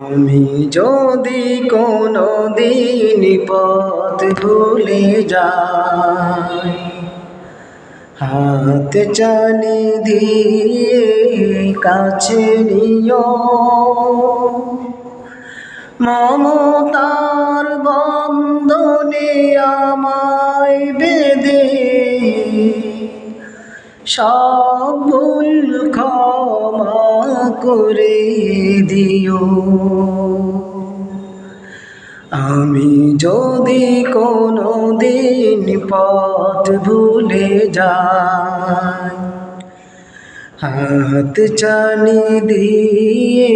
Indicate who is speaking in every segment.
Speaker 1: আমি যদি কোনো দিন পথ ভুলে যাই, হাত চালি দিয়ে কাছে নিও। মমতার বন্ধনে আমায় বেদে সব ভুল ক্ষমা করে দিও। আমি যদি কোনো দিন পথ ভুলে যাই, হাত চানি দিয়ে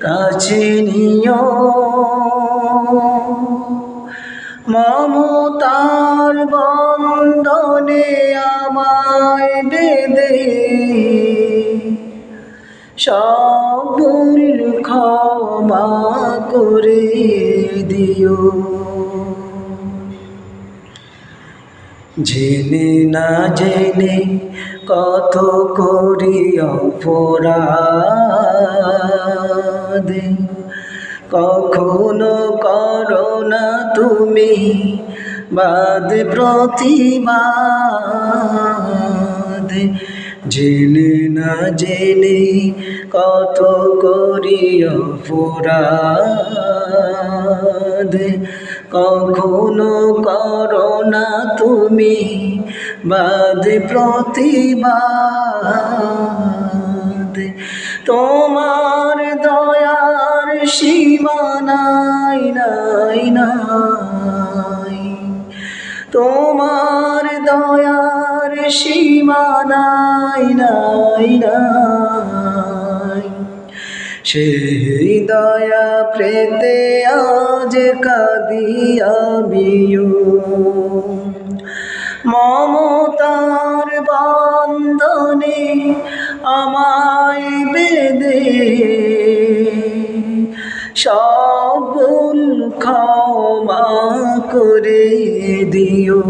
Speaker 1: কাছে নিও। মমতার বন্ধনে আমায় বেদে সব ভুল ক্ষমা করে দিও। জেনে না জেনে কত করি অপরাধ। কখনো করো না তুমি বাদ প্রতিবাদ। জেনে না জেনে কত করি অপরাধ কখনো করো না তুমি বাদ প্রতিবাদ। তোমার দয়ার সীমানাই নাই নাই। তোমার দয়ার সীমানাই নাই নাই। সেই দয়া প্রেতে আজ কাদি আমিও। মমতার বন্ধনে আমায় বেদে সব ভুল ক্ষমা করে দিও।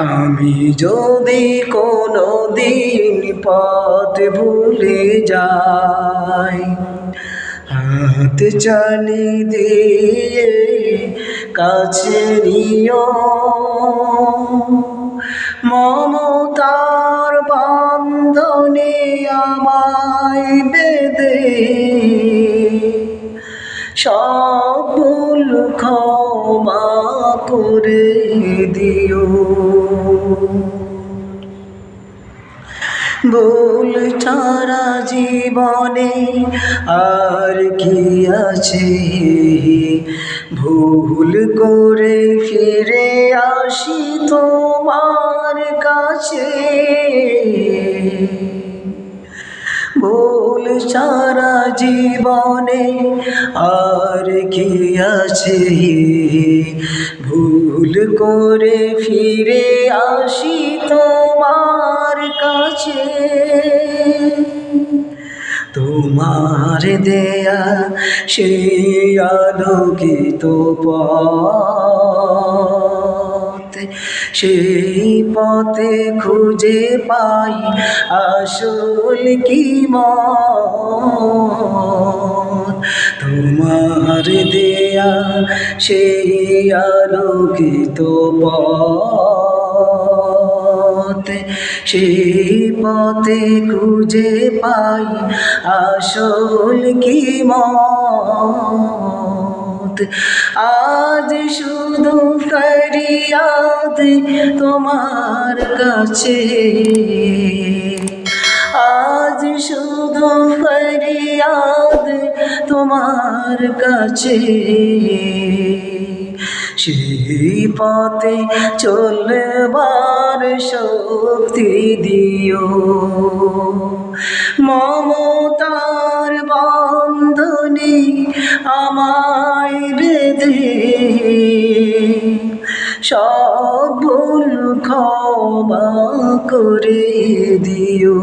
Speaker 1: আমি যদি কোনো দিন পথ ভুলে যাই, হাত চালি দিয়ে কাছে নিও। মমতার বন্ধনে আমায় বেদে সব ক্ষমা করে দিও। ভুল ছাড়া জীবনে আর কি আছে? ভুল করে ফিরে আসি তোমার কাছে। ভুল সারা জীবনে আর কি আছে? ভুল করে ফিরে আসি তোমার কাছে। তোমার দেয়া সেই আলোকিত পথ। সেই পথে খুঁজে পাই আসল কি তোমার দেয়া সেই আলোকিত পথ। সেই পথে খুঁজে পাই আসল কি মত আজ শুধু ফরিয়াদ তোমার কাছে। আজ শুধু ফরিয়াদ তোমার কাছে। সেই পথে চলবার শক্তি দিও। মমতার সব ভুল ক্ষমা করে দিও।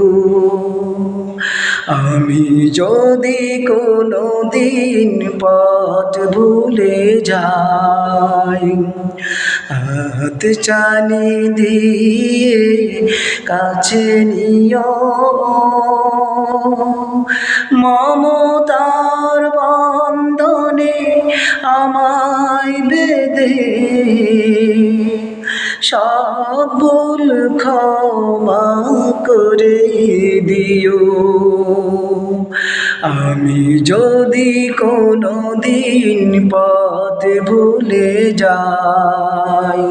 Speaker 1: আমি যদি কোনো দিন পথ ভুলে যাই, হাত চালি দিয়ে কাছে মমতার বন্ধনে আমায় বেদে। সব ভুল ক্ষমা করে দিও। আমি যদি কোনো দিন পথ ভুলে যাই,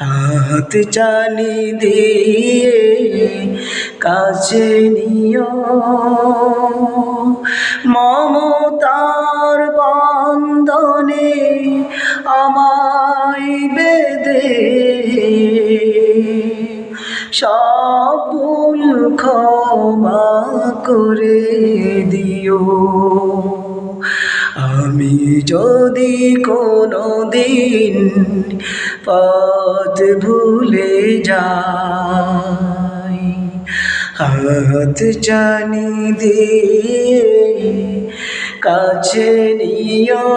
Speaker 1: হাত চালি দিয়ে কাছে নিও। মমতার বেদে সব ভুল ক্ষমা করে দিও। আমি যদি কোনো দিন পথ ভুলে যাই, হাত জানি দিয়ে কাছে নিও।